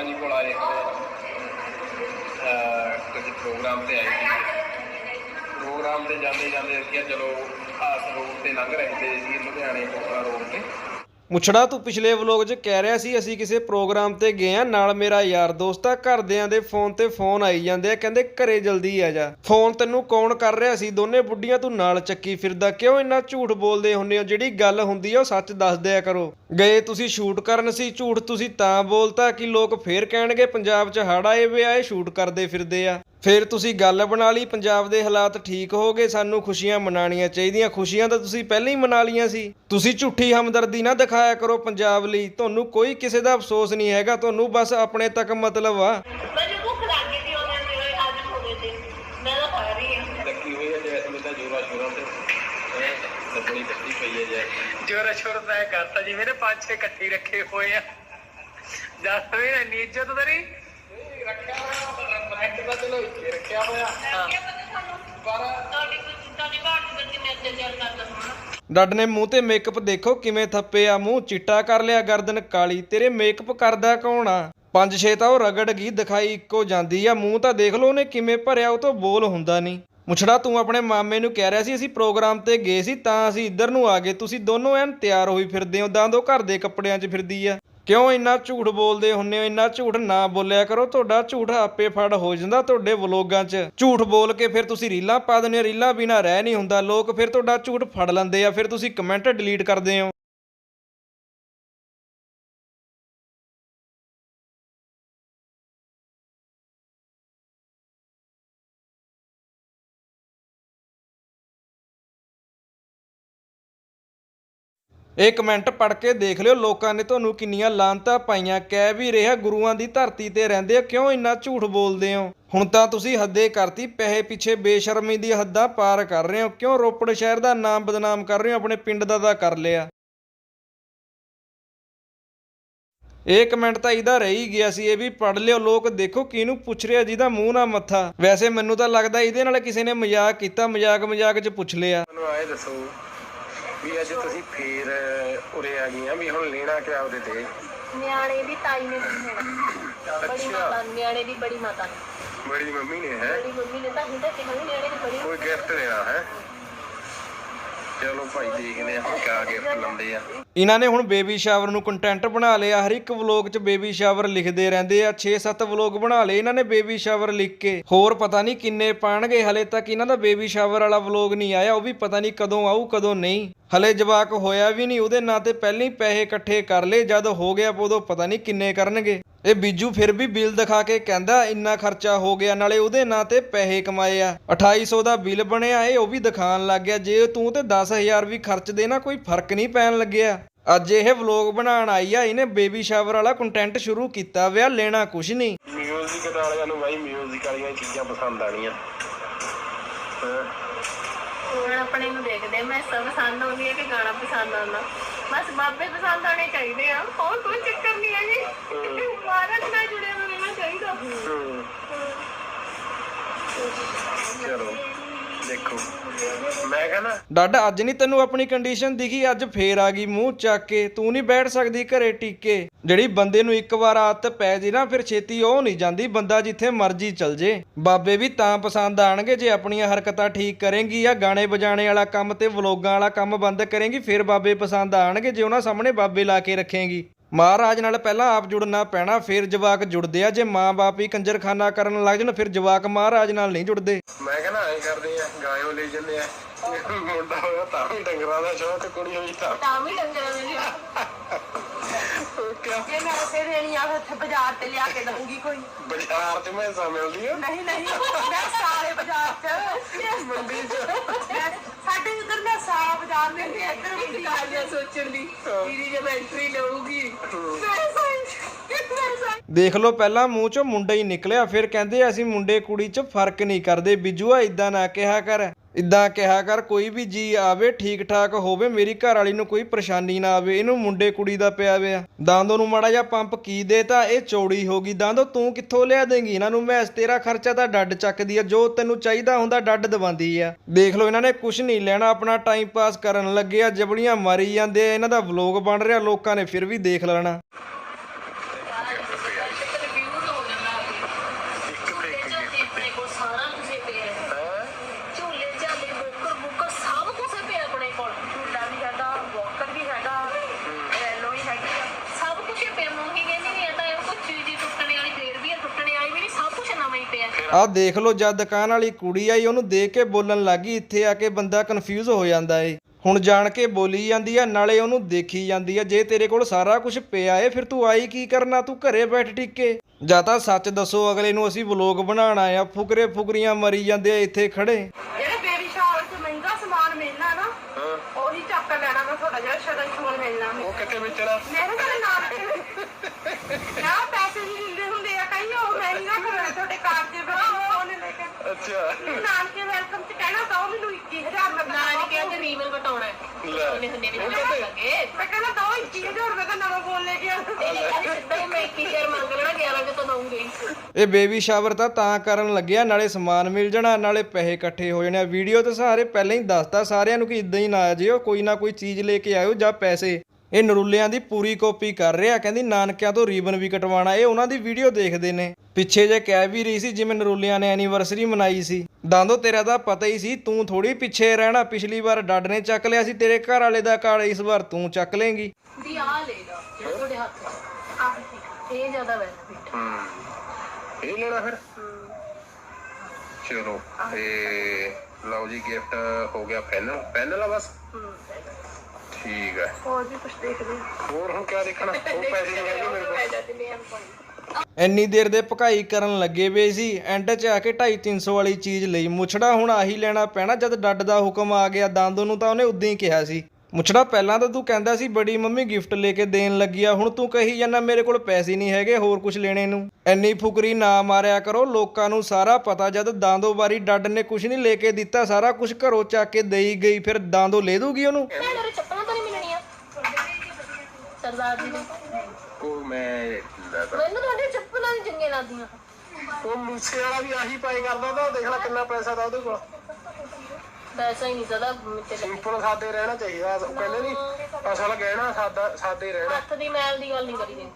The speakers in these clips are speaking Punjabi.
ਪਾਪਾ ਜੀ ਕੋਲ ਆਏ ਕਿਸੇ ਪ੍ਰੋਗਰਾਮ ਤੇ ਆਏ ਸੀ। ਪ੍ਰੋਗਰਾਮ ਤੇ ਜਾਂਦੇ ਜਾਂਦੇ ਅਸੀਂ ਕਿਹਾ, ਚਲੋ, ਖਾਸ ਰੋਡ ਤੇ ਲੰਘ ਰਹੇ ਤੇ ਜੀ ਲੁਧਿਆਣੇ ਕੋਟਲਾ ਰੋਡ ਤੇ। ਮੁਛੜਾ ਤੂੰ ਪਿਛਲੇ ਵਲੋਗ 'ਚ ਕਹਿ ਰਿਹਾ ਸੀ, ਅਸੀਂ ਕਿਸੇ ਪ੍ਰੋਗਰਾਮ ਤੇ ਗਏ ਆ, ਨਾਲ ਮੇਰਾ ਯਾਰ ਦੋਸਤ ਆ, ਘਰਦਿਆਂ ਦੇ ਫੋਨ ਤੇ ਫੋਨ ਆਈ ਜਾਂਦੇ ਆ, ਕਹਿੰਦੇ ਘਰੇ ਜਲਦੀ ਆ ਜਾ। ਫੋਨ ਤੈਨੂੰ ਕੌਣ ਕਰ ਰਿਹਾ ਸੀ? ਦੋਨੇ ਬੁੱਢੀਆਂ ਤੂੰ ਨਾਲ ਚੱਕੀ ਫਿਰਦਾ, ਕਿਉਂ ਇੰਨਾ ਝੂਠ ਬੋਲਦੇ ਹੁੰਦੇ ਹੋ? ਜਿਹੜੀ ਗੱਲ ਹੁੰਦੀ ਆ, ਉਹ ਸੱਚ ਦੱਸ ਦਿਆ ਕਰੋ। ਗਏ ਤੁਸੀਂ ਸ਼ੂਟ ਕਰਨ ਸੀ, ਝੂਠ ਤੁਸੀਂ ਤਾਂ ਬੋਲਤਾ ਕਿ ਲੋਕ ਫੇਰ ਕਹਿਣਗੇ, ਪੰਜਾਬ 'ਚ ਹੜ ਆਏ ਵੇ ਆਏ ਸ਼ੂਟ ਕਰਦੇ ਫਿਰਦੇ ਆ। ਫਿਰ ਤੁਸੀਂ ਗੱਲ ਬਣਾ ਲਈ ਪੰਜਾਬ ਦੇ ਹਾਲਾਤ ਠੀਕ ਹੋ ਗਏ ਸਾਨੂੰ ਖੁਸ਼ੀਆਂ ਮਨਾਣੀਆਂ ਚਾਹੀਦੀਆਂ। ਖੁਸ਼ੀਆਂ ਤਾਂ ਤੁਸੀਂ ਪਹਿਲਾਂ ਹੀ ਮਨਾ ਲੀਆਂ ਸੀ। ਤੁਸੀਂ ਝੂਠੀ ਹਮਦਰਦੀ ਨਾ ਦਿਖਾਇਆ ਕਰੋ ਪੰਜਾਬ ਲਈ। ਤੁਹਾਨੂੰ ਕੋਈ ਕਿਸੇ ਦਾ ਅਫਸੋਸ ਨਹੀਂ ਹੈਗਾ ਤੁਹਾਨੂੰ ਬਸ ਆਪਣੇ ਤੱਕ ਮਤਲਬ ਆ। ਜੋਰਾ ਸ਼ੋਰਾਂ ਤੇ ਕਰਤਾ ਜੀ ਮੇਰੇ ਪੰਜ ਛੇ ਇਕੱਠੇ ਰੱਖੇ ਹੋਏ ਵੀ ਇੱਜ਼ਤ ਤੇਰੀ ਰੱਖਿਆ ਹੋਇਆ ਬਲੈਕ ਦਾ ਚਲੋ ਇੱਥੇ ਰੱਖਿਆ ਹੋਇਆ ਪਰ ਡੱਡ ਨੇ ਮੂੰਹ ਤੇ ਮੇਕਅਪ ਦੇਖੋ ਕਿਵੇਂ ਥੱਪੇ ਆ ਮੂੰਹ, ਚਿੱਟਾ ਕਰ ਲਿਆ ਗਰਦਨ ਕਾਲੀ, ਤੇਰੇ ਮੇਕਅਪ ਕਰਦਾ ਕੌਣ ਆ? ਪੰਜ ਛੇ ਤਾਂ ਉਹ ਰਗੜ ਗਈ, ਦਿਖਾਈ ਇੱਕੋ ਜਾਂਦੀ ਆ, ਮੂੰਹ ਤਾਂ ਦੇਖ ਲਓ ਉਹਨੇ ਕਿਵੇਂ ਭਰਿਆ, ਉਹ ਤੋਂ ਬੋਲ ਹੁੰਦਾ ਨਹੀਂ। ਮੁਛੜਾ, ਤੂੰ ਆਪਣੇ ਮਾਮੇ ਨੂੰ ਕਹਿ ਰਿਹਾ ਸੀ, ਅਸੀਂ ਪ੍ਰੋਗਰਾਮ ਤੇ ਗਏ ਸੀ, ਤਾਂ ਅਸੀਂ ਇੱਧਰ ਨੂੰ ਆ ਗਏ, ਤੁਸੀਂ ਦੋਨੋਂ ਐਨ ਤਿਆਰ ਹੋਈ ਫਿਰਦੇ ਹੋ, ਦਾਂਦੋ ਘਰ ਦੇ ਕੱਪੜਿਆਂ 'ਚ ਫਿਰਦੀ ਆ। ਕਿਉਂ ਇੰਨਾ ਝੂਠ ਬੋਲਦੇ ਹੁੰਨੇ ਹੋ? ਇੰਨਾ ਝੂਠ ਨਾ ਬੋਲਿਆ ਕਰੋ, ਤੁਹਾਡਾ ਝੂਠ ਆਪੇ ਫੜ ਹੋ ਜਾਂਦਾ ਤੁਹਾਡੇ ਵਲੋਗਾਂ 'ਚ। ਝੂਠ ਬੋਲ ਕੇ ਫਿਰ ਤੁਸੀਂ ਰੀਲਾਂ ਪਾ ਦਿੰਦੇ ਹੋ, ਰੀਲਾਂ ਬਿਨਾ ਰਹਿ ਨਹੀਂ ਹੁੰਦਾ। ਲੋਕ ਫਿਰ ਤੁਹਾਡਾ ਝੂਠ ਫੜ ਲੈਂਦੇ ਆ, ਫਿਰ ਤੁਸੀਂ ਕਮੈਂਟ ਡਿਲੀਟ ਕਰਦੇ ਹੋ। ਇਹ ਕਮੈਂਟ ਪੜ੍ਹ ਕੇ ਦੇਖ ਲਿਓ ਲੋਕਾਂ ਨੇ ਤੁਹਾਨੂੰ ਕਿੰਨੀਆਂ ਲਾਂਤਾਂ ਪਾਈਆਂ, ਕਹਿ ਵੀ ਰਿਹਾ ਗੁਰੂਆਂ ਦੀ ਧਰਤੀ ਤੇ ਰਹਿੰਦੇ ਹੋ, ਕਿਉਂ ਇੰਨਾ ਝੂਠ ਬੋਲਦੇ ਹੋ? ਹੁਣ ਤਾਂ ਤੁਸੀਂ ਹੱਦੇ ਕਰਤੀ, ਪੈਸੇ ਪਿੱਛੇ ਬੇਸ਼ਰਮੀ ਦੀ ਹੱਦਾਂ ਪਾਰ ਕਰ ਰਹੇ ਹੋ, ਕਿਉਂ ਰੋਪੜ ਸ਼ਹਿਰ ਦਾ ਨਾਮ ਬਦਨਾਮ ਕਰ ਰਹੇ ਹੋ, ਆਪਣੇ ਪਿੰਡ ਦਾ ਤਾਂ ਕਰ ਲਿਆ। ਇਹ ਕਮੈਂਟ ਤਾਂ ਇਹਦਾ ਰਹਿ ਗਿਆ ਸੀ, ਇਹ ਵੀ ਪੜ ਲਿਓ, ਲੋਕ ਦੇਖੋ ਕਿਹਨੂੰ ਪੁੱਛ ਰਿਹਾ ਜਿਹਦਾ ਮੂੰਹ ਨਾ ਮੱਥਾ। ਵੈਸੇ ਮੈਨੂੰ ਤਾਂ ਲੱਗਦਾ ਇਹਦੇ ਨਾਲ ਕਿਸੇ ਨੇ ਮਜ਼ਾਕ ਕੀਤਾ ਮਜ਼ਾਕ ਮਜ਼ਾਕ 'ਚ ਪੁੱਛ ਲਿਆ। ਮੈਨੂੰ ਆਏ ਦੱਸੋ ਵੀ ਅੱਜ ਤੁਸੀਂ ਫੇਰ ਉਰੇ ਆ ਗਈਆਂ ਵੀ ਹੁਣ ਲੈਣਾ ਕਿਆ ਉਹਦੇ ਤੇ? ਨਿਆਣੇ ਦੀ ਤਾਈ ਨੇ ਪੁੱਛਿਆ ਬੜੀ ਮਾਤਾ ਨਿਆਣੇ ਦੀ ਬੜੀ ਮਾਤਾ ਨੇ। ਬੜੀ ਮੰਮੀ ਨੇ ਹੈ? ਬੜੀ ਮੰਮੀ ਨੇ ਤਾਂ ਹੁਣ ਤਾਂ ਕਿਹਾ ਵੀ ਨਿਆਣੇ ਦੀ ਬੜੀ ਕੋਈ ਗਿਫਟ ਦੇਣਾ ਹੈ? ਚਲੋ ਭਾਈ ਦੇਖਦੇ ਆ ਕਿਆ ਗਿਫਟ ਲੰਦੇ ਆ। ਇਹਨਾਂ ਨੇ ਹੁਣ ਬੇਬੀ ਸ਼ਾਵਰ ਨੂੰ ਕੰਟੈਂਟ ਬਣਾ ਲਿਆ। ਹਰ ਇੱਕ ਵਲੋਗ 'ਚ ਬੇਬੀ ਸ਼ਾਵਰ ਲਿਖਦੇ ਰਹਿੰਦੇ ਆ। 6-7 ਵਲੋਗ ਬਣਾ ਲਏ ਇਹਨਾਂ ਨੇ ਬੇਬੀ ਸ਼ਾਵਰ ਲਿਖ ਕੇ। ਹੋਰ ਪਤਾ ਨਹੀਂ ਕਿੰਨੇ ਪਾਣਗੇ। ਹਲੇ ਤੱਕ ਇਹਨਾਂ ਦਾ ਬੇਬੀ ਸ਼ਾਵਰ ਵਾਲਾ ਵਲੋਗ ਨਹੀਂ ਆਇਆ। ਉਹ ਵੀ ਪਤਾ ਨਹੀਂ ਕਦੋਂ ਆਊ ਕਦੋਂ ਨਹੀਂ। ਹਲੇ ਜਵਾਕ ਹੋਇਆ ਵੀ ਨਹੀਂ, ਉਹਦੇ ਨਾਂ ਤੇ ਪਹਿਲਾਂ ਹੀ ਪੈਸੇ ਇਕੱਠੇ ਕਰ ਲਏ, ਜਦ ਹੋ ਗਿਆ ਉਦੋਂ ਪਤਾ ਨਹੀਂ ਕਿੰਨੇ ਕਰਨਗੇ। ਇਹ ਬੀਜੂ ਫਿਰ ਵੀ ਬਿੱਲ ਦਿਖਾ ਕੇ ਕਹਿੰਦਾ, ਇੰਨਾ ਖਰਚਾ ਹੋ ਗਿਆ, ਨਾਲੇ ਉਹਦੇ ਨਾਂ ਤੇ ਪੈਸੇ ਕਮਾਏ ਆ। 2800 ਦਾ ਬਿੱਲ ਬਣਿਆ, ਇਹ ਉਹ ਵੀ ਦਿਖਾਣ ਲੱਗ ਗਿਆ, ਜੇ ਤੂੰ ਤੇ 10000 ਵੀ ਖਰਚ ਦੇ ਨਾ, ਕੋਈ ਫ਼ਰਕ ਨਹੀਂ ਪੈਣ ਲੱਗਿਆ। ਅੱਜ ਇਹ ਵਲੋਗ ਬਣਾਉਣ ਆਈ ਆ, ਇਹਨੇ ਬੇਬੀ ਸ਼ਾਵਰ ਵਾਲਾ ਕੰਟੈਂਟ ਸ਼ੁਰੂ ਕੀਤਾ ਵਿਆ, ਲੈਣਾ ਕੁਛ ਨਹੀਂ। ਮਿਊਜ਼ਿਕ ਵਾਲਿਆਂ ਨੂੰ ਬਾਈ ਮਿਊਜ਼ਿਕ ਵਾਲੀਆਂ ਚੀਜ਼ਾਂ ਪਸੰਦ ਆਣੀਆਂ ਹੁਣ ਆਪਣੇ ਨੂੰ ਦੇਖਦੇ ਮੈਂ ਸਭ ਪਸੰਦ ਆਉਂਦੀ ਹੈ ਕਿ ਗਾਣਾ ਪਸੰਦ ਆਉਂਦਾ। ਬਸ ਬਾਬੇ ਪਸੰਦ ਆਉਣੇ ਚਾਹੀਦੇ ਆ। ਹੋਰ ਕੋਈ ਚੱਕਰ ਨਹੀਂ ਹੈ ਜੀ। ਮਹਾਰਾਜ ਨਾਲ ਜੁੜਿਆ ਰਹਿਣਾ ਚਾਹੀਦਾ। ਚਲੋ। ਦੇਖੋ। ਮੈਂ ਕਹਿੰਦਾ ਡੱਡ, ਅੱਜ ਨਹੀਂ ਤੈਨੂੰ ਆਪਣੀ ਕੰਡੀਸ਼ਨ ਦਿਖੀ, ਅੱਜ ਫੇਰ ਆ ਗਈ ਮੂੰਹ ਚੱਕ ਕੇ। ਤੂੰ ਨਹੀਂ ਬੈਠ ਸਕਦੀ ਘਰੇ ਟਿੱਕੇ। ਜਿਹੜੀ ਬੰਦੇ ਨੂੰ ਇੱਕ ਵਾਰ ਆਦਤ ਪੈ ਜੇ ਨਾ, ਫਿਰ ਛੇਤੀ ਉਹ ਨਹੀਂ ਜਾਂਦੀ, ਬੰਦਾ ਜਿੱਥੇ ਮਰਜ਼ੀ ਚਲ ਜੇ। ਬਾਬੇ ਵੀ ਤਾਂ ਪਸੰਦ ਆਣਗੇ, ਜੇ ਆਪਣੀਆਂ ਹਰਕਤਾਂ ਠੀਕ ਕਰੇਂਗੀ ਆ ਗਾਣੇ ਵਜਾਣੇ ਵਾਲਾ ਕੰਮ ਤੇ ਵਲੋਗਾਂ ਵਾਲਾ ਕੰਮ ਬੰਦ ਕਰੇਂਗੀ, ਫਿਰ ਬਾਬੇ ਪਸੰਦ ਆਣਗੇ, ਜੇ ਉਹਨਾਂ ਸਾਹਮਣੇ ਬਾਬੇ ਲਾ ਕੇ ਰੱਖੇਂਗੀ। ਮਹਾਰਾਜ ਨਾਲ ਪਹਿਲਾਂ ਆਪ ਜੁੜਨਾ ਪੈਣਾ ਫਿਰ ਜਵਾਕ ਜੁੜਦੇ ਆ। ਜੇ ਮਾਂ-ਬਾਪ ਹੀ ਕੰਜਰਖਾਨਾ ਕਰਨ ਲੱਗ ਜਾਣ ਫਿਰ ਜਵਾਕ ਮਹਾਰਾਜ ਨਾਲ ਨਹੀਂ ਜੁੜਦੇ। ਮੈਂ ਕਹਿੰਦਾ ਐਂ ਕਰਦੇ ਆ ਗਾਇਓ ਲੈ ਜੰਨੇ ਆ। ਮੁੰਡਾ ਹੋਇਆ ਤਾਂ ਵੀ ਡੰਗਰਾਂ ਦਾ ਸ਼ੌਕ ਕੁੜੀ ਹੋਈ ਤਾਂ ਤਾਂ ਵੀ ਡੰਗਰਾਂ ਦੇ ਲਿਆ ਕਿਆ? ਜੇ ਮੈਂ ਉਸੇ ਦੇਣੀ ਆ ਉੱਥੇ ਬਾਜ਼ਾਰ ਤੇ ਲਿਆ ਕੇ ਦਊਂਗੀ ਕੋਈ। ਬਾਜ਼ਾਰ 'ਚ ਮੈਸਾਂ ਮਿਲਦੀਆਂ ਨਹੀਂ ਨਹੀਂ ਮੈਂ ਸਾਰੇ ਬਾਜ਼ਾਰ ਚ। ਮੰਡੀ ਚ ਸਾਰਾ ਬਾਜ਼ਾਰ ਨੇ ਤੇ ਇੱਧਰ ਵੀ ਕਾਲਿਆ ਸੋਚਣ ਦੀ ਦੀਦੀ ਜਦ ਐਂਟਰੀ ਲਊਗੀ। ਪੈਸਾ ਪੈਸਾ ਦੇਖ ਲਓ ਪਹਿਲਾਂ ਮੂੰਹ ਚੋਂ ਮੁੰਡਾ ਹੀ ਨਿਕਲਿਆ ਫਿਰ ਕਹਿੰਦੇ ਅਸੀਂ ਮੁੰਡੇ ਕੁੜੀ 'ਚ ਫ਼ਰਕ ਨਹੀਂ ਕਰਦੇ ਬਿਜੂਆ ਇਦਾਂ ਨਾ ਕਿਹਾ ਕਰ। ਇੱਦਾਂ ਕਿਹਾ ਕਰ, ਕੋਈ ਵੀ ਜੀ ਆਵੇ ਠੀਕ ਠਾਕ ਹੋਵੇ, ਮੇਰੀ ਘਰ ਵਾਲੀ ਨੂੰ ਕੋਈ ਪਰੇਸ਼ਾਨੀ ਨਾ ਆਵੇ, ਇਹਨੂੰ ਮੁੰਡੇ ਕੁੜੀ ਦਾ ਪਿਆ ਵਿਆ ਦਾਂਦੋ ਨੂੰ ਮਾੜਾ ਜਿਹਾ ਪੰਪ ਕੀ ਦੇਤਾ ਇਹ ਚੌੜੀ ਹੋ ਗਈ। ਦਾਂਦੋ ਤੂੰ ਕਿੱਥੋਂ ਲਿਆ ਦੇਂਗੀ? ਇਹਨਾਂ ਨੂੰ ਮੈਂ ਤੇਰਾ ਖਰਚਾ ਤਾਂ ਡੱਡ ਚੱਕਦੀ ਆ, ਜੋ ਤੈਨੂੰ ਚਾਹੀਦਾ ਹੁੰਦਾ ਡੱਡ ਦਵਾਉਂਦੀ ਆ। ਦੇਖ ਲਓ, ਇਹਨਾਂ ਨੇ ਕੁਝ ਨਹੀਂ ਲੈਣਾ, ਆਪਣਾ ਟਾਈਮ ਪਾਸ ਕਰਨ ਲੱਗੇ ਆ, ਜਬੜੀਆਂ ਮਾਰੀ ਜਾਂਦੇ ਆ, ਇਹਨਾਂ ਦਾ ਵਲੋਗ ਬਣ ਰਿਹਾ, ਲੋਕਾਂ ਨੇ ਫਿਰ ਵੀ ਦੇਖ ਲੈਣਾ। ਆਹ ਦੇਖ ਲਓ ਜਦ ਦੁਕਾਨ ਵਾਲੀ ਕੁੜੀ ਆਈ ਉਹਨੂੰ ਦੇਖ ਕੇ ਬੋਲਣ ਲੱਗੀ। ਇੱਥੇ ਆ ਕੇ ਬੰਦਾ ਕਨਫਿਊਜ਼ ਹੋ ਜਾਂਦਾ ਏ। ਹੁਣ ਜਾਣ ਕੇ ਬੋਲੀ ਜਾਂਦੀ ਆ ਨਾਲੇ ਉਹਨੂੰ ਦੇਖੀ ਜਾਂਦੀ ਆ ਜੇ ਤੇਰੇ ਕੋਲ ਸਾਰਾ ਕੁਝ ਪਿਆ ਏ ਫਿਰ ਤੂੰ ਆਈ ਕੀ ਕਰਨਾ? ਤੂੰ ਘਰੇ ਬੈਠ ਟਿੱਕੇ। ਜਾਂ ਤਾਂ ਸੱਚ ਦੱਸੋ ਅਗਲੇ ਨੂੰ ਅਸੀਂ ਵਲੋਗ ਬਣਾਉਣਾ ਆ। ਫੁਕਰੇ ਫੁਕਰੀਆਂ ਮਰੀ ਜਾਂਦੇ ਆ ਇੱਥੇ ਖੜੇ। ਜਿਹੜਾ ਬੇਬੀ ਸ਼ਾਵਰ 'ਚ ਮਹਿੰਗਾ ਸਮਾਨ ਮਿਲਣਾ ਨਾ ਹਾਂ। ਉਹੀ ਚੱਕ ਲੈਣਾ ਮੈਂ ਤੁਹਾਡਾ ਜਿਹੜਾ ਸ਼ਗਨ ਸ਼ੁਗਨ ਮਿਲਣਾ। ਉਹ ਕਿੱਥੇ ਵੇਚਣਾ? ਮੇਰੇ ਕੋਲ ਨਾਮ ਨਾ ਪੈਸੇ ਨਹੀਂ ਦਿੰਦੇ ਹੁੰਦੇ ਆ ਕਈ ਉਹ ਮਹਿੰਗਾ ਕਰਾਇਆ ਤੁਹਾਡੇ ਕਾਰਡ ਦੇ ਵਿੱਚ ਉਹਨੇ ਲੈ ਕੇ ਅੱਛਾ। ਨਾਨਕੇ ਵੈਲਕਮ ਚ ਕਹਿਣਾ ਤਾਂ ਮੈਨੂੰ 21000 ਮੈਂ ਨਾਨਕੇ ਤੇ ਰੀਮਨ ਬਟਾਉਣਾ ਲੈ। ਉਹਨੇ ਹੁੰਨੇ ਵੀ ਲੱਗੇ ਮੈਂ ਕਹਿੰਦਾ ਦੋ 21000 ਰੁਪਏ ਦਾ ਨਵਾਂ ਫੋਨ ਲੈ ਕੇ ਆ ਇਹ ਸਿੱਧਾ ਹੀ ਮੈਂ 21000 ਮੰਗ ਲੈਣਾ 11 ਕਿ ਤਾਂ ਦਊਂਗੀ। ਇਹ ਬੇਬੀ ਸ਼ਾਵਰ ਤਾਂ ਤਾਂ ਕਰਨ ਲੱਗਿਆ ਨਾਲੇ ਸਮਾਨ ਮਿਲ ਜਾਣਾ ਨਾਲੇ ਪੈਸੇ ਇਕੱਠੇ ਹੋ ਜਾਣੇ ਆ। ਵੀਡੀਓ ਤੇ ਸਾਰੇ ਪਹਿਲਾਂ ਹੀ ਦੱਸਤਾ ਸਾਰਿਆਂ ਨੂੰ ਕਿ ਇਦਾਂ ਹੀ ਨਾ ਆ ਜਿਓ ਕੋਈ ਨਾ ਕੋਈ ਚੀਜ਼ ਲੈ ਕੇ ਆਇਓ ਜਾਂ ਪੈਸੇ। ਇਹ ਨਰੁੱਲਿਆਂ ਦੀ ਪੂਰੀ ਕਾਪੀ ਕਰ ਰਿਹਾ ਕਹਿੰਦੀ ਨਾਨਕਿਆਂ ਤੋਂ ਰੀਬਨ ਵੀ ਕਟਵਾਉਣਾ ਇਹ ਉਹਨਾਂ ਦੀ ਵੀਡੀਓ ਦੇਖਦੇ ਨੇ। ਪਿੱਛੇ ਜੇ ਕਹਿ ਵੀ ਰਹੀ ਸੀ ਜਿਵੇਂ ਨਰੁੱਲਿਆਂ ਨੇ ਐਨੀਵਰਸਰੀ ਮਨਾਈ ਸੀ। ਦਾਂਦੋ ਤੇਰਾ ਤਾਂ ਪਤਾ ਹੀ ਸੀ ਤੂੰ ਥੋੜੀ ਪਿੱਛੇ ਰਹਿਣਾ ਪਿਛਲੀ ਵਾਰ ਡੱਡ ਨੇ ਚੱਕ ਲਿਆ ਸੀ ਤੇਰੇ ਘਰ ਵਾਲੇ ਦਾ ਕਾਰਡ ਇਸ ਵਾਰ ਤੂੰ ਚੱਕ ਲੇਂਗੀ। ਦੀ ਆ ਲੈ ਲਾ ਜਿਹੜਾ ਤੁਹਾਡੇ ਹੱਥ 'ਚ ਆਹ ਠੀਕ ਇਹ ਜ਼ਿਆਦਾ ਬੈਨੀਫਿਟ ਹੂੰ। ਇਹ ਲੈਣਾ ਫਿਰ। ਚਲੋ ਤੇ ਲਓ ਜੀ ਗਿਫਟ ਹੋ ਗਿਆ ਫਾਈਨਲ ਫਾਈਨਲ ਆ ਬਸ? ਠੀਕ ਹੈ ਹੋਰ ਵੀ ਕੁਝ ਦੇਖਦੇ ਹੋਰ ਹੁਣ ਕੀ ਦੇਖਣਾ? ਉਹ ਪੈਸੇ ਨਹੀਂ ਹੈਗੇ ਮੇਰੇ ਕੋਲ। ਇੰਨੀ ਦੇਰ ਦੇ ਭਕਾਈ ਕਰਨ ਲੱਗੇ ਵੇ ਸੀ ਐਂਡ 'ਚ ਆ ਕੇ 2.5 300 ਵਾਲੀ ਚੀਜ਼ ਲਈ। ਮੁਛੜਾ ਹੁਣ ਆਹੀ ਲੈਣਾ ਪੈਣਾ ਜਦ ਡੱਡ ਦਾ ਹੁਕਮ ਆ ਗਿਆ ਦੰਦ ਨੂੰ ਤਾਂ ਉਹਨੇ ਉਦਾਂ ਹੀ ਕਿਹਾ ਸੀ। ਮੁਛੜਾ ਪਹਿਲਾਂ ਤਾਂ ਤੂੰ ਕਹਿੰਦਾ ਸੀ ਬੜੀ ਮੰਮੀ ਗਿਫਟ ਲੈ ਕੇ ਦੇਣ ਲੱਗੀ ਆ ਹੁਣ ਤੂੰ ਕਹੀ ਜਾਂਦਾ ਮੇਰੇ ਕੋਲ ਪੈਸੇ ਨਹੀਂ ਹੈਗੇ ਹੋਰ ਕੁਝ ਲੈਣੇ ਨੂੰ। ਐਨੀ ਫੁਕਰੀ ਨਾ ਮਾਰਿਆ ਕਰੋ ਲੋਕਾਂ ਨੂੰ ਸਾਰਾ ਪਤਾ ਜਦ ਦਾਂਦੋ ਵਾਰੀ ਡੱਡ ਨੇ ਕੁਝ ਨਹੀਂ ਲੈ ਕੇ ਦਿੱਤਾ ਸਾਰਾ ਕੁਝ ਘਰੋਂ ਚੱਕ ਕੇ ਦੇਈ ਗਈ ਫਿਰ ਦਾਂਦੋ ਲੈ ਦੂਗੀ ਉਹਨੂੰ ਮੇਰੇ ਚੱਪਲਾਂ ਤਾਂ ਨਹੀਂ ਮਿਲਣੀਆਂ ਸਰਦਾਰ ਜੀ ਦੀ। ਉਹ ਮੈਂ ਲੈਦਾ। ਮੈਨੂੰ ਤੁਹਾਡੇ ਚੱਪਲਾਂ ਨਹੀਂ ਚੰਗੀਆਂ ਲੱਗਦੀਆਂ। ਉਹ ਮੂਸੇ ਵਾਲਾ ਵੀ ਆਹੀ ਪਾਈ ਕਰਦਾ ਤਾਂ ਦੇਖ ਲੈ ਕਿੰਨਾ ਪੈਸਾ ਦਾ ਉਹਦੇ ਕੋਲ। ਪੈਸਾ ਹੀ ਨਹੀਂ ਸਦਾ ਮਿੱਤੇ ਲੱਗੇ ਸਿੰਪਲ ਸਾਡੇ ਰਹਿਣਾ ਚਾਹੀਦਾ ਉਹ ਕਹਿੰਦੇ ਨਹੀਂ ਅਸਲ ਗਹਿਣਾ ਸਾਦਾ ਸਾਦੇ ਰਹਿਣਾ। ਹੱਥ ਦੀ ਮੈਲ ਦੀ ਗੱਲ ਨਹੀਂ ਕਰੀ ਦੀ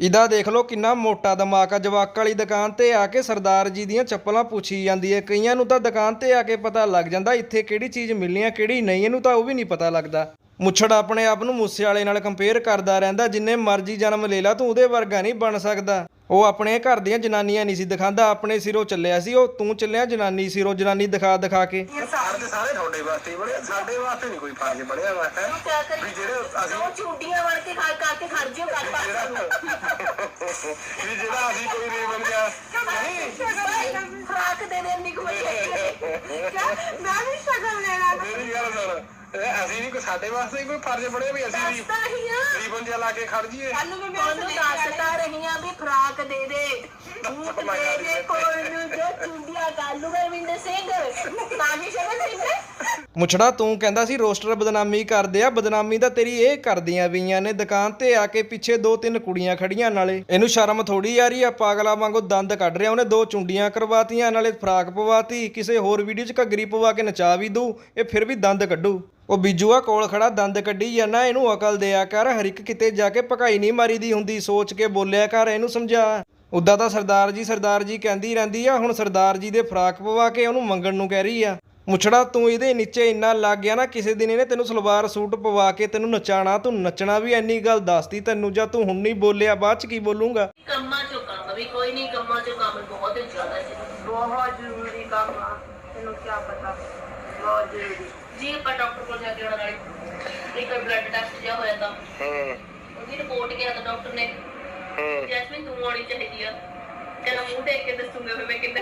ਇਹਦਾ ਦੇਖ ਲਓ ਕਿੰਨਾ ਮੋਟਾ ਦਿਮਾਗ ਆ ਜਵਾਕ ਵਾਲੀ ਦੁਕਾਨ ਤੇ ਆ ਕੇ ਸਰਦਾਰ ਜੀ ਦੀਆਂ ਚੱਪਲਾਂ ਪੁੱਛੀ ਜਾਂਦੀ ਹੈ ਕਈਆਂ ਨੂੰ ਤਾਂ ਦੁਕਾਨ ਤੇ ਆ ਕੇ ਪਤਾ ਲੱਗ ਜਾਂਦਾ ਇੱਥੇ ਕਿਹੜੀ ਚੀਜ਼ ਮਿਲਣੀ ਆ ਕਿਹੜੀ ਨਹੀਂ ਇਹਨੂੰ ਤਾਂ ਉਹ ਵੀ ਨਹੀਂ ਪਤਾ ਲੱਗਦਾ। ਮੁੱਛੜ ਆਪਣੇ ਆਪ ਨੂੰ ਮੂਸੇ ਵਾਲੇ ਨਾਲ ਕੰਪੇਅਰ ਕਰਦਾ ਰਹਿੰਦਾ, ਜਿੰਨੇ ਮਰਜ਼ੀ ਜਨਮ ਲੈ ਲਾ, ਤੂੰ ਉਹਦੇ ਵਰਗਾ ਨਹੀਂ ਬਣ ਸਕਦਾ। ਉਹ ਆਪਣੇ ਘਰ ਦੀਆਂ ਜਨਾਨੀਆਂ ਨਹੀਂ ਸੀ ਦਿਖਾਉਂਦਾ ਆਪਣੇ ਸਿਰੋਂ ਚੱਲਿਆ ਸੀ ਉਹ ਤੂੰ ਚੱਲਿਆ ਜਨਾਨੀ ਸਿਰੋਂ ਜਨਾਨੀ ਦਿਖਾ ਦਿਖਾ ਕੇ। ਸਾਰੇ ਦੇ ਸਾਰੇ ਤੁਹਾਡੇ ਵਾਸਤੇ ਹੀ ਬਣੇ ਸਾਡੇ ਵਾਸਤੇ ਨਹੀਂ ਕੋਈ ਫਰਜ਼ ਬਣਿਆ ਵਾ ਹੈ? ਕਿਆ ਕਰੀ। ਵੀ ਜਿਹੜੇ ਅਸੀਂ ਉਹ ਚੂਟੀਆਂ ਵੜ ਕੇ ਖਾ ਕਰਕੇ ਖੜ ਜਿਓ ਕਰ ਵੀ ਜਿਹੜਾ ਅਸੀਂ ਕੋਈ ਨਹੀਂ ਬਣ ਗਿਆ ਨਹੀਂ ਖਰਾਕ ਦੇ ਦੇ ਇੰਨੀ ਕੁ ਵੱਡੀ ਮੈਂ ਵੀ ਸ਼ਗਨ ਲੈਣਾ। ਮੇਰੀ ਗੱਲ ਸੁਣ ਇਹ ਅਸੀਂ ਨਹੀਂ ਕੋਈ ਸਾਡੇ ਵਾਸਤੇ ਹੀ ਕੋਈ ਫਰਜ਼ ਬਣਿਆ ਵੀ ਅਸੀਂ ਵੀ ਦੱਸਦਾ ਹੀ ਆ। ਰੀਬਨ ਜਿਹਾ ਲਾ ਕੇ ਖੜ ਜੀਏ ਕੱਲ ਨੂੰ ਮੈਂ ਦੱਸਦਾ ਰਹੀ ਆ ਵੀ ਫਰਾਕ ਦੇ ਦੇ। ਬੂਟ ਦੇ ਦੇ ਕੋਲ ਨੂੰ ਜੋ ਚੁੰਡੀਆਂ ਕਾਲੂਗਾ ਮਿੰਦੇ ਸਿੰਘ। ਤਾਜੀ ਸ਼ਗਨ ਸਿੰਘ। ਮੁਛੜਾ, ਤੂੰ ਕਹਿੰਦਾ ਸੀ ਰੋਸਟਰ ਬਦਨਾਮੀ ਕਰਦੇ ਆ। ਬਦਨਾਮੀ ਤਾਂ ਤੇਰੀ ਇਹ ਕਰਦੀਆਂ ਪਈਆਂ ਨੇ। ਦੁਕਾਨ ਤੇ ਆ ਕੇ ਪਿੱਛੇ ਦੋ ਤਿੰਨ ਕੁੜੀਆਂ ਖੜੀਆਂ ਨਾਲੇ। ਇਹਨੂੰ ਸ਼ਰਮ ਥੋੜੀ ਆ ਰਹੀ ਆ। ਪਾਗਲਾ ਵਾਂਗੂ ਦੰਦ ਕੱਢ ਰਿਹਾ। ਉਹਨੇ ਦੋ ਚੁੰਡੀਆਂ ਕਰਵਾਤੀਆਂ, ਨਾਲੇ ਫਰਾਕ ਪਵਾਤੀ। ਕਿਸੇ ਹੋਰ ਵੀਡੀਓ 'ਚ ਘੱਗਰੀ ਪਵਾ ਕੇ ਨਚਾ ਵੀ ਦੂ ਇਹ ਫਿਰ ਵੀ ਦੰਦ ਕੱਢੂ। ਉਹ ਬੀਜੂਆ ਕੋਲ ਖੜਾ ਦੰਦ ਕੱਢੀ ਜਾਂਦਾ ਇਹਨੂੰ ਅਕਲ ਦਿਆ ਕਰ ਹਰ ਇੱਕ ਕਿਤੇ ਜਾ ਕੇ ਭਕਾਈ ਨਹੀਂ ਮਾਰੀਦੀ ਹੁੰਦੀ ਸੋਚ ਕੇ ਬੋਲਿਆ ਕਰ ਇਹਨੂੰ ਸਮਝਾ। ਉਦਾਂ ਤਾਂ ਸਰਦਾਰ ਜੀ ਸਰਦਾਰ ਜੀ ਕਹਿੰਦੀ ਰਹਿੰਦੀ ਆ ਹੁਣ ਸਰਦਾਰ ਜੀ ਦੇ ਫਰਾਕ ਪਵਾ ਕੇ ਉਹਨੂੰ ਮੰਗਣ ਨੂੰ ਕਹਿ ਰਹੀ ਆ। ਮੁਛੜਾ ਤੂੰ ਇਹਦੇ ਨੀਚੇ ਇੰਨਾ ਲੱਗ ਗਿਆ ਨਾ ਕਿਸੇ ਦਿਨ ਇਹਨੇ ਤੈਨੂੰ ਸਲਵਾਰ ਸੂਟ ਪਵਾ ਕੇ ਤੈਨੂੰ ਨਚਾਣਾ ਤੂੰ ਨੱਚਣਾ ਵੀ ਇੰਨੀ ਗੱਲ ਦੱਸਤੀ ਤੈਨੂੰ ਜਾਂ ਤੂੰ ਹੁਣ ਨਹੀਂ ਬੋਲਿਆ ਬਾਅਦ ਚ ਕੀ ਬੋਲੂੰਗਾ? ਕੰਮਾਂ ਚੋਂ ਕੰਮ ਵੀ ਕੋਈ ਨਹੀਂ ਕੰਮਾਂ ਚੋਂ ਕੰਮ ਬਹੁਤ ਜ਼ਿਆਦਾ ਜ਼ਰੂਰੀ ਬਹੁਤ ਜ਼ਰੂਰੀ ਕੰਮ ਆ ਤੈਨੂੰ ਕੀ ਪਤਾ ਬਹੁਤ ਜੀ ਆਪਾਂ ਡਾਕਟਰ ਕੋਲ ਜਾ ਕੇ ਆਉਣਾ ਨਾਲੇ ਇੱਕ ਬਲੱਡ ਟੈਸਟ ਜਿਹਾ ਹੋਇਆ ਤਾਂ ਹੂੰ। ਉਹਦੀ ਰਿਪੋਰਟ ਗਿਆ ਤਾਂ ਡਾਕਟਰ ਨੇ ਹੂੰ। ਜੈਸਮੀਨ ਤੂੰ ਆਉਣੀ ਚਾਹੀਦੀ ਆ। ਤੇਰਾ ਮੂੰਹ ਦੇਖ ਕੇ ਦੱਸੂਗਾ ਵੀ ਮੈਂ ਕਿੰਨਾ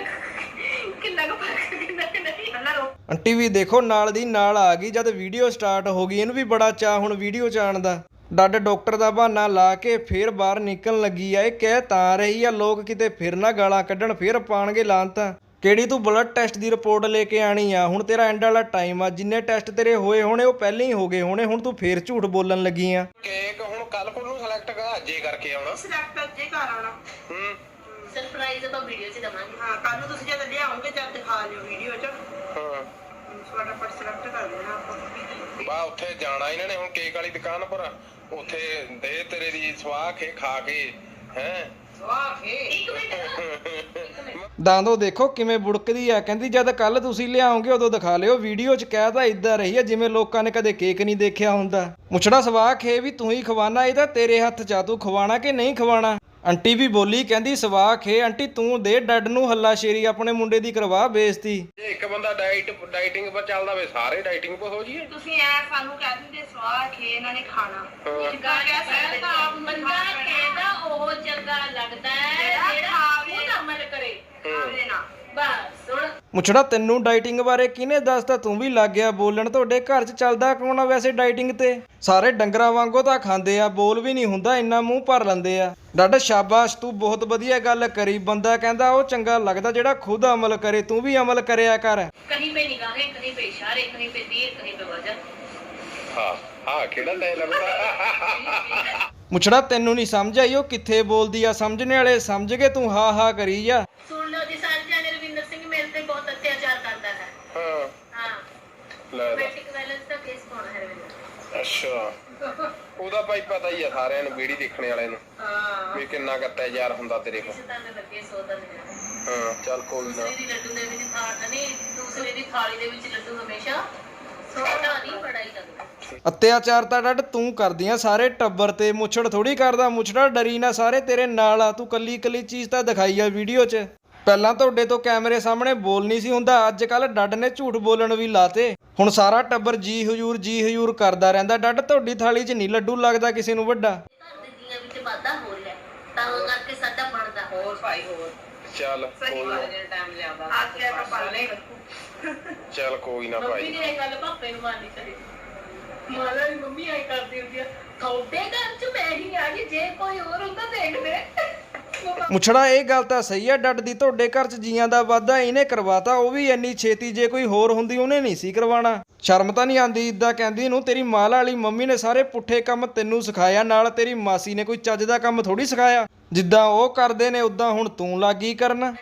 ਕਿੰਨਾ ਕੁ ਫ਼ਰਕ ਕਿੰਨਾ ਕਿ ਨਹੀਂ। ਆਂਟੀ ਵੀ ਦੇਖੋ ਨਾਲ ਦੀ ਨਾਲ ਆ ਗਈ। ਜਦ ਵੀਡੀਓ ਸਟਾਰਟ ਹੋ ਗਈ ਇਹਨੂੰ ਵੀ ਬੜਾ ਚਾਹ ਹੁਣ ਵੀਡੀਓ ਚਾਣ ਦਾ। ਡੱਡ ਡਾਕਟਰ ਦਾ ਬਹਾਨਾ ਲਾ ਕੇ ਫੇਰ ਬਾਹਰ ਨਿਕਲਣ ਲੱਗੀ ਆ। ਇਹ ਕਹਿ ਤਾਂ ਰਹੀ ਆ ਲੋਕ ਕਿਤੇ ਫਿਰ ਨਾ ਗਾਲਾਂ ਕੱਢਣ ਫੇਰ ਪਾਣਗੇ ਲਾਂਤਾਂ। ਕਿਹੜੀ ਤੂੰ ਬਲੱਡ ਟੈਸਟ ਦੀ ਰਿਪੋਰਟ ਲੈ ਕੇ ਆਣੀ ਆ? ਹੁਣ ਤੇਰਾ ਐਂਡ ਵਾਲਾ ਟਾਈਮ ਆ। ਜਿੰਨੇ ਟੈਸਟ ਤੇਰੇ ਹੋਏ ਹੋਣੇ ਉਹ ਪਹਿਲਾਂ ਹੀ ਹੋ ਗਏ ਹੋਣੇ। ਹੁਣ ਤੂੰ ਫੇਰ ਝੂਠ ਬੋਲਣ ਲੱਗੀ ਆ। ਕੇਕ ਹੁਣ ਕੱਲ ਕੋਲ ਨੂੰ ਸਿਲੈਕਟ ਕਰ ਅੱਜੇ ਕਰਕੇ ਆਉਣਾ। ਸਿਲੈਕਟ ਜੇ ਘਰ ਆਉਣਾ। ਹੂੰ। ਸਰਪ੍ਰਾਈਜ਼ ਤਾਂ ਵੀਡੀਓ 'ਚ ਦਵਾਂਗੇ। ਹਾਂ ਕੱਲ ਨੂੰ ਤੁਸੀਂ ਜਦ ਲਿਆਓਗੇ ਜਦ ਦਿਖਾ ਲਿਓ ਵੀਡੀਓ 'ਚ। ਹਾਂ। ਤੁਹਾਡਾ ਪਰ ਸਿਲੈਕਟ ਕਰ ਦੇਣਾ ਆਪਾਂ ਬਾ ਉੱਥੇ ਜਾਣਾ ਇਹਨਾਂ ਨੇ ਹੁਣ ਕੇਕ ਵਾਲੀ ਦੁਕਾਨ ਪਰ। ਉੱਥੇ ਦੇ ਤੇਰੇ ਦੀ ਸਵਾਹ ਖੇ ਖਾ ਕੇ ਹੈ? ਇੱਕ ਮਿੰਟ। ਦਾਂਦੋ ਦੇਖੋ ਕਿਵੇਂ ਬੁੜਕਦੀ ਆ। ਕਹਿੰਦੀ, ਜਦ ਕੱਲ ਤੁਸੀਂ ਲਿਆਓਗੇ, ਉਦੋਂ ਦਿਖਾ ਲਿਓ। ਵੀਡੀਓ 'ਚ ਕਹਿ ਤਾਂ ਇਦਾਂ ਰਹੀ ਆ, ਜਿਵੇਂ ਲੋਕਾਂ ਨੇ ਕਦੇ ਕੇਕ ਨਹੀਂ ਦੇਖਿਆ ਹੁੰਦਾ। ਮੁਛੜਾ ਸਵਾਹ ਖੇ ਵੀ ਤੂੰ ਹੀ ਖਵਾਨਾ, ਇਹ ਤਾਂ ਤੇਰੇ ਹੱਥ 'ਚ ਆ। ਤੂੰ ਖਵਾਣਾ ਕਿ ਨਹੀਂ ਖਵਾਣਾ? ਆਂਟੀ ਵੀ ਬੋਲੀ ਕਹਿੰਦੀ ਸਵਾਖ ਏ ਆਂਟੀ ਤੂੰ ਦੇ ਡੱਡ ਨੂੰ ਹੱਲਾ ਸ਼ੇਰੀ ਆਪਣੇ ਮੁੰਡੇ ਦੀ ਕਰਵਾ ਬੇਇੱਜ਼ਤੀ। ਜੇ ਇੱਕ ਬੰਦਾ ਡਾਈਟ ਡਾਈਟਿੰਗ ਪਰ ਚੱਲਦਾ ਵੇ ਸਾਰੇ ਡਾਈਟਿੰਗ ਪਰ ਹੋ ਜੀਏ ਤੁਸੀਂ ਐ ਸਾਨੂੰ ਕਹਿ ਦਿੰਦੇ ਸਵਾਹ ਖੇ ਇਹਨਾਂ ਨੇ ਖਾਣਾ। ਜਿੱਦਾਂ ਕਹਿ ਸਕਦੇ ਤਾਂ ਬੰਦਾ ਕਹਿੰਦਾ ਉਹ ਚੰਗਾ ਲੱਗਦਾ ਹੈ ਜਿਹੜਾ ਖਾਵੇ। ਖੁਦ ਅਮਲ ਕਰੇ। ਖਾਵੇ ਨਾ। ਬਸ ਤੈਨੂੰ ਡਾਈਟਿੰਗ ਬਾਰੇ ਕਿਹਨੇ ਦੱਸਤਾ? ਤੂੰ ਵੀ ਲੱਗ ਗਿਆ ਬੋਲਣ। ਤੁਹਾਡੇ ਘਰ 'ਚ ਚੱਲਦਾ ਕੌਣ ਆ ਵੈਸੇ ਡਾਈਟਿੰਗ ਤੇ? ਸਾਰੇ ਡੰਗਰਾਂ ਵਾਂਗੋ ਤਾਂ ਖਾਂਦੇ ਆ ਬੋਲ ਵੀ ਨਹੀਂ ਹੁੰਦਾ ਇੰਨਾ ਮੂੰਹ ਭਰ ਲੈਂਦੇ ਆ। ਡਾਡਾ ਸ਼ਾਬਾਸ਼ ਤੂੰ ਬਹੁਤ ਵਧੀਆ ਗੱਲ ਕਰੀ। ਬੰਦਾ ਕਹਿੰਦਾ ਉਹ ਚੰਗਾ ਲੱਗਦਾ ਜਿਹੜਾ ਖੁਦ ਅਮਲ ਕਰੇ ਤੂੰ ਵੀ ਅਮਲ ਕਰਿਆ ਕਰ। ਮੁਛੜਾ ਤੈਨੂੰ ਨਹੀਂ ਸਮਝ ਆਈ ਉਹ ਕਿੱਥੇ ਬੋਲਦੀ ਆ? ਸਮਝਣੇ ਵਾਲੇ ਸਮਝ ਗਏ ਤੂੰ ਹਾ ਹਾ ਕਰੀ ਜਾ। ਸੁਣ ਲਓ ਜੀ ਸਾਰੇ ਜਾਣੇ ਰਵਿੰਦਰ ਸਿੰਘ ਮੇਰੇ ਤੇ ਬਹੁਤ ਅਤਿਆਚਾਰ ਕਰਦਾ ਹੈ। ਹਾਂ। ਹਾਂ। ਲੈ ਲੈ। ਦਾ ਕੇਸ ਪਾਉਣਾ ਹੈ ਰਵਿੰਦਰ? ਅੱਛਾ। ਉਹਦਾ ਭਾਈ ਪਤਾ ਹੀ ਆ ਸਾਰਿਆਂ ਨੂੰ ਵੀੜੀ ਦੇਖਣ ਵਾਲਿਆਂ ਨੂੰ। ਵੀ ਕਿੰਨਾ ਕੱਟਿਆ ਯਾਰ ਹੁੰਦਾ ਤੇਰੇ ਕੋਲ। ਹਾਂ ਚੱਲ ਕੋਈ ਨਾ। ਦੂਸਰੇ ਲੱਡੂ ਦੇ ਅਤਿਆਚਾਰ ਤਾਂ ਡੱਡ ਤੂੰ ਕਰਦੀਆਂ ਸਾਰੇ ਟੱਬਰ ਤੇ ਮੁੱਛੜ ਥੋੜੀ ਕਰਦਾ ਮੁੱਛੜਾ ਡਰੀ ਨਾ ਸਾਰੇ ਤੇਰੇ ਨਾਲ ਆ ਤੂੰ ਕੱਲੀ ਕੱਲੀ ਚੀਜ਼ ਤਾਂ ਦਿਖਾਈ ਆ ਵੀਡੀਓ 'ਚ। ਪਹਿਲਾਂ ਤੁਹਾਡੇ ਤੋਂ ਕੈਮਰੇ ਸਾਹਮਣੇ ਬੋਲ ਨਹੀਂ ਸੀ ਹੁੰਦਾ ਅੱਜ ਕੱਲ ਡੱਡ ਨੇ ਝੂਠ ਬੋਲਣ ਵੀ ਲਾਤੇ। ਹੁਣ ਸਾਰਾ ਟੱਬਰ ਜੀ ਹਜੂਰ ਜੀ ਹਜੂਰ ਕਰਦਾ ਰਹਿੰਦਾ ਡੱਡ ਤੁਹਾਡੀ ਥਾਲੀ 'ਚ ਨਹੀਂ ਲੱਡੂ ਲੱਗਦਾ ਕਿਸੇ ਨੂੰ ਵੱਡਾ। ਘਰ ਦੇ ਜੀਆਂ ਵਿੱਚ ਵਾਧਾ ਹੋ ਰਿਹਾ ਹੈ, ਤਾਂ ਉਹ ਕਰਕੇ ਸਾਡਾ ਬਣਦਾ। ਹੋਰ ਭਾਈ ਹੋਰ। ਚੱਲ ਕੋਈ ਨਾ ਟਾਈਮ ਲਿਆਉਂਦਾ। ਆ ਕੇ ਆਪਾਂ ਪਾਲੇ ਚੱਲ ਕੋਈ ਨਾ ਮੰਮੀ ਭਾਈ ਨੇ ਇਹ ਗੱਲ ਪਾਪੇ ਨੂੰ ਮਾਰਨੀ ਚਾਹੀਦੀ ਮਾਲਾ ਦੀ ਮੰਮੀ ਆਈ ਕਰਦੀ ਹੁੰਦੀ ਆ ਤੁਹਾਡੇ ਘਰ ਚ ਮੈਂ ਹੀ ਆ ਗਈ ਜੇ ਕੋਈ ਹੋਰ ਹੁੰਦਾ ਦੇਖ ਲੈ ਮੁੱਛੜਾ ਇਹ ਗੱਲ ਤਾਂ ਸਹੀ ਆ ਡੱਡ ਦੀ ਤੁਹਾਡੇ ਘਰ 'ਚ ਜੀਆਂ ਦਾ ਵਾਧਾ ਇਹਨੇ ਕਰਵਾਤਾ ਉਹ ਵੀ ਇੰਨੀ ਛੇਤੀ ਜੇ ਕੋਈ ਹੋਰ ਹੁੰਦੀ ਉਹਨੇ ਨਹੀਂ ਸੀ ਕਰਵਾਉਣਾ। ਸ਼ਰਮ ਤਾਂ ਨਹੀਂ ਆਂਦੀ ਇਦਾਂ ਕਹਿੰਦੀ ਨੂੰ ਤੇਰੀ ਮਾਲ ਵਾਲੀ ਮੰਮੀ ਨੇ ਸਾਰੇ ਪੁੱਠੇ ਕੰਮ ਤੈਨੂੰ ਸਿਖਾਇਆ ਨਾਲ ਤੇਰੀ ਮਾਸੀ ਨੇ ਕੋਈ ਚੱਜ ਦਾ ਕੰਮ ਥੋੜੀ ਸਿਖਾਇਆ। ਜਿੱਦਾਂ ਉਹ ਕਰਦੇ ਨੇ ਉਦਾਂ ਹੁਣ ਤੂੰ ਲੱਗੀ ਕਰਨ ਨਾਲ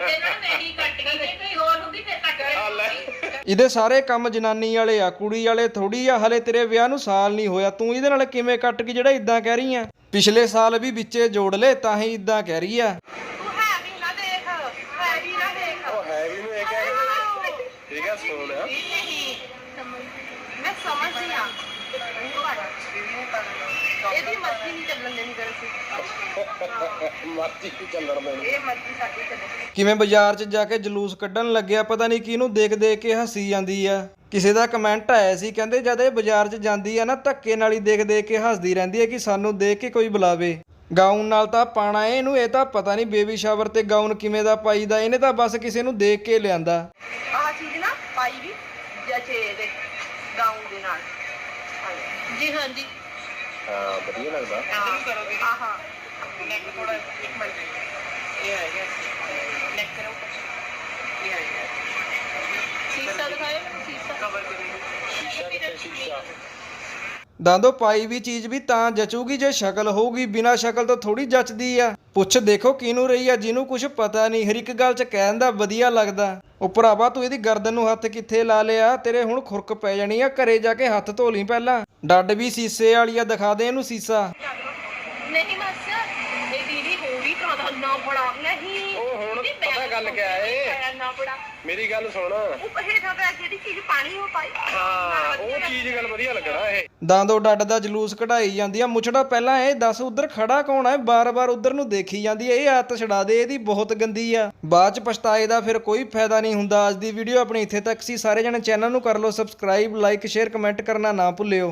ਮੈਂ ਹੀ ਕੱਟ ਗਈ ਜੇ ਕੋਈ ਹੋਰ ਹੁੰਦੀ ਫਿਰ ਕੱਟ ਗਈ ਇਹਦੇ ਸਾਰੇ ਕੰਮ ਜਨਾਨੀ ਵਾਲੇ ਆ, ਕੁੜੀ ਵਾਲੇ ਥੋੜੀ ਆ, ਹਲੇ ਤੇਰੇ ਵਿਆਹ ਨੂੰ ਸਾਲ ਨਹੀਂ ਹੋਇਆ। ਤੂੰ ਇਹਦੇ ਨਾਲ ਕਿਵੇਂ ਕੱਟ ਕੇ ਜਿਹੜਾ ਇਦਾਂ ਕਹਿ ਰਹੀ ਆ ਪਿਛਲੇ ਸਾਲ ਵੀ ਵਿੱਚੇ ਜੋੜ ਲੈ, ਤਾਂ ਹੀ ਇਦਾਂ ਕਹਿ ਰਹੀ ਆ ਤੂੰ ਹੈ ਵੀ ਨਾ ਦੇਖ ਹੈ ਵੀ ਨਾ ਦੇਖ ਉਹ ਹੈ ਵੀ ਨੂੰ ਇਹ ਕਹਿ ਠੀਕ ਆ ਸੁਣ ਨਹੀਂ ਮੈਂ ਸਮਝਦੀ ਆ ਇਹਦੀ ਮਰਜ਼ੀ ਨਹੀਂ ਚੱਲਣ ਦੇਣੀ ਕਰ ਸੀ ਮਰਜ਼ੀ ਕੀ ਚੱਲਣ ਦੇਣੀ। ਇਹ ਮਰਜ਼ੀ ਸਾਡੀ ਚੱਲੇ ਕਿਵੇਂ ਬਾਜ਼ਾਰ 'ਚ ਜਾ ਕੇ ਜਲੂਸ ਕੱਢਣ ਲੱਗਿਆ ਪਤਾ ਨਹੀਂ ਕਿਹਨੂੰ ਦੇਖ ਦੇਖ ਕੇ ਹੱਸੀ ਜਾਂਦੀ ਆ। ਕਿਸੇ ਦਾ ਕਮੈਂਟ ਆਇਆ ਸੀ ਕਹਿੰਦੇ ਜਦ ਇਹ ਬਾਜ਼ਾਰ 'ਚ ਜਾਂਦੀ ਆ ਨਾ ਧੱਕੇ ਨਾਲ ਹੀ ਦੇਖ ਦੇਖ ਕੇ ਹੱਸਦੀ ਰਹਿੰਦੀ ਹੈ ਕਿ ਸਾਨੂੰ ਦੇਖ ਕੇ ਕੋਈ ਬੁਲਾਵੇ। ਗਾਊਨ ਨਾਲ ਤਾਂ ਪਾਣਾ ਇਹਨੂੰ ਇਹ ਤਾਂ ਪਤਾ ਨਹੀਂ ਬੇਬੀ ਸ਼ਾਵਰ ਤੇ ਗਾਊਨ ਕਿਵੇਂ ਦਾ ਪਾਈਦਾ ਇਹਨੇ ਤਾਂ ਬਸ ਕਿਸੇ ਨੂੰ ਦੇਖ ਕੇ ਲਿਆਂਦਾ। ਆਹ ਚੀਜ਼ ਨਾ ਪਾਈ ਵੀ ਜਚੇ ਦੇ ਗਾਉਂ ਦੇ ਨਾਲ। ਜੀ ਹਾਂ। ਜੀ ਹਾਂ ਵਧੀਆ ਲੱਗਦਾ। ਆਹਾ ਇਹ ਆਏਗਾ ਨੈਕ ਕਰੋ ਇਹ ਆਏਗਾ ਸੀਸਾ ਦਿਖਾਓ ਮੈਨੂੰ ਸੀਸਾ। ਕਵਰ ਕਰੋ ਸ਼ੀਸ਼ਾ ਕਿੱਥੇ ਸ਼ੀਸ਼ਾ ਦੰਦੋ ਪਾਈ ਵੀ ਚੀਜ਼ ਵੀ ਤਾਂ ਜਚੂਗੀ ਜੇ ਸ਼ਕਲ ਹੋਊਗੀ ਬਿਨਾ ਸ਼ਕਲ ਤੋਂ ਥੋੜੀ ਜਚਦੀ ਆ। ਪੁੱਛ ਦੇਖੋ ਕਿਹਨੂੰ ਰਹੀ ਆ ਜਿਹਨੂੰ ਕੁਝ ਪਤਾ ਨਹੀਂ। ਹਰ ਇੱਕ ਗੱਲ 'ਚ ਕਹਿਣ ਦਾ ਵਧੀਆ ਲੱਗਦਾ। ਉਹ ਭਰਾਵਾ ਤੂੰ ਇਹਦੀ ਗਰਦਨ ਨੂੰ ਹੱਥ ਕਿੱਥੇ ਲਾ ਲਿਆ? ਤੇਰੇ ਹੁਣ ਖੁਰਕ ਪੈ ਜਾਣੀ ਆ ਘਰੇ ਜਾ ਕੇ ਹੱਥ ਧੋ ਲਈ ਪਹਿਲਾਂ। ਡੱਡ ਵੀ ਸੀਸੇ ਵਾਲੀ ਆ ਦਿਖਾ ਦੇ ਇਹਨੂੰ ਸੀਸਾ। ਨਹੀਂ ਮਾਸਾ ਇਹ ਦੀਦੀ ਹੋ ਵੀ ਕਾਦਾ ਨਾ ਬੜਾ ਨਹੀਂ। ਉਹ ਹੁਣ ਪਤਾ ਗੱਲ ਕਿਆ ਏ। ਨਾ ਬੜਾ ਮੇਰੀ ਗੱਲ ਸੁਣ। ਉਹ ਹੇਠਾਂ ਤਾਂ ਜਿਹੜੀ ਚੀਜ਼ ਪਾਣੀ ਉਹ ਪਾਈ। ਹਾਂ ਉਹ ਚੀਜ਼ ਗੱਲ ਵਧੀਆ ਲੱਗਣਾ ਇਹ। ਦੰਦੋ ਡੱਡ ਦਾ ਜਲੂਸ ਕਢਾਈ ਜਾਂਦੀ ਆ। ਮੁਛੜਾ ਪਹਿਲਾਂ ਇਹ ਦੱਸ ਉਧਰ ਖੜਾ ਕੌਣ ਹੈ ਬਾਰ-ਬਾਰ ਉਧਰ ਨੂੰ ਦੇਖੀ ਜਾਂਦੀ ਹੈ ਇਹ ਆਦਤ ਛਡਾ ਦੇ ਇਹਦੀ ਬਹੁਤ ਗੰਦੀ ਆ। ਬਾਅਦ ਚ ਪਛਤਾਏ ਦਾ ਫਿਰ ਕੋਈ ਫਾਇਦਾ ਨਹੀਂ ਹੁੰਦਾ। ਅੱਜ ਦੀ ਵੀਡੀਓ ਆਪਣੀ ਇੱਥੇ ਤੱਕ ਸੀ। ਸਾਰੇ ਜਣੇ ਚੈਨਲ ਨੂੰ ਕਰ ਲਓ ਸਬਸਕ੍ਰਾਈਬ ਲਾਈਕ ਸ਼ੇਅਰ ਕਮੈਂਟ ਕਰਨਾ ਨਾ ਭੁੱਲਿਓ।